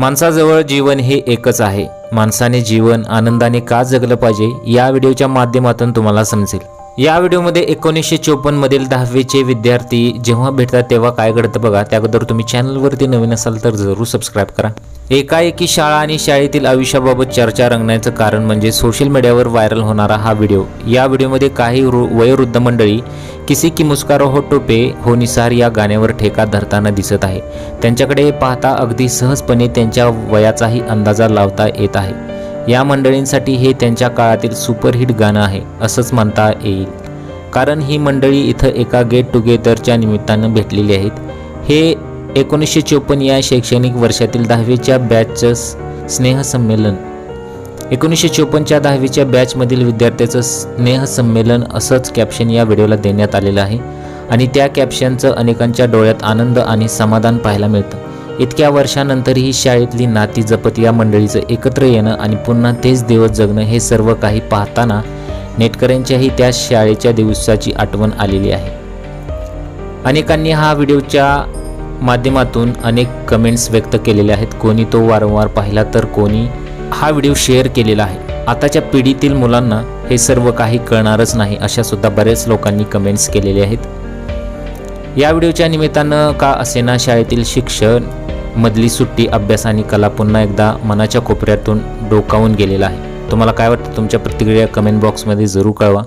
माणसाजवळ जीवन हे एकच आहे. माणसाने जीवन आनंदाने का जगलं पाहिजे या व्हिडिओच्या माध्यमातून तुम्हाला समजेल. या व्हिडिओमध्ये एकोणीसशे चोपन्नमधील दहावीचे विद्यार्थी जेव्हा भेटतात तेव्हा काय घडतं बघा. त्या अगोदर तुम्ही चॅनलवरती नवीन असाल तर जरूर सबस्क्राईब करा. एकाएकी शाळा आणि शाळेतील आयुष्याबाबत चर्चा रंगण्याचं कारण म्हणजे सोशल मीडियावर व्हायरल होणारा हा व्हिडिओ. या व्हिडिओमध्ये काही वयोवृद्ध मंडळी किसी की मुस्कारो हो टोपे हो निसार या गाण्यावर ठेका धरताना दिसत आहे. त्यांच्याकडे पाहता अगदी सहजपणे त्यांच्या वयाचाही अंदाजा लावता येत आहे. या मंडळींसाठी हे त्यांच्या काळातील सुपरहिट गाणं आहे असंच म्हणता येईल. कारण ही मंडळी इथं एका गेट टुगेदरच्या निमित्तानं भेटलेली आहेत. हे एकोणीसशे चोपन्न या शैक्षणिक वर्षातील दहावीच्या बॅचचं स्नेहसंमेलन. एकोणीसशे चोपन्नच्या दहावीच्या बॅचमधील विद्यार्थ्याचं स्नेहसंमेलन असंच कॅप्शन या व्हिडिओला देण्यात आलेलं आहे. आणि त्या कॅप्शनचं अनेकांच्या डोळ्यात आनंद आणि समाधान पाहायला मिळतं. इतक्या वर्षानंतरही शाळेतली नाती जपत या मंडळीचं एकत्र येणं आणि पुन्हा तेच दिवस जगणं हे सर्व काही पाहताना नेटकऱ्यांच्याही त्या शाळेच्या दिवसाची आठवण आलेली आहे. अनेकांनी हा व्हिडिओच्या माध्यमातून अनेक कमेंट्स व्यक्त केलेले आहेत. कोणी तो वारंवार पाहिला तर कोणी हा व्हिडिओ शेअर केलेला आहे. आताच्या पिढीतील मुलांना हे सर्व काही कळणारच नाही अशा सुद्धा बरेच लोकांनी कमेंट्स केलेले आहेत. या व्हिडिओच्या निमित्तानं का असेना शाळेतील शिक्षण मधली सुट्टी अभ्यास आणि कला पुन्हा एकदा मनाच्या कोपऱ्यातून डोकावून गेलेला आहे. तुम्हाला काय वाटतं? तुमच्या प्रतिक्रिया कमेंट बॉक्समध्ये जरूर कळवा.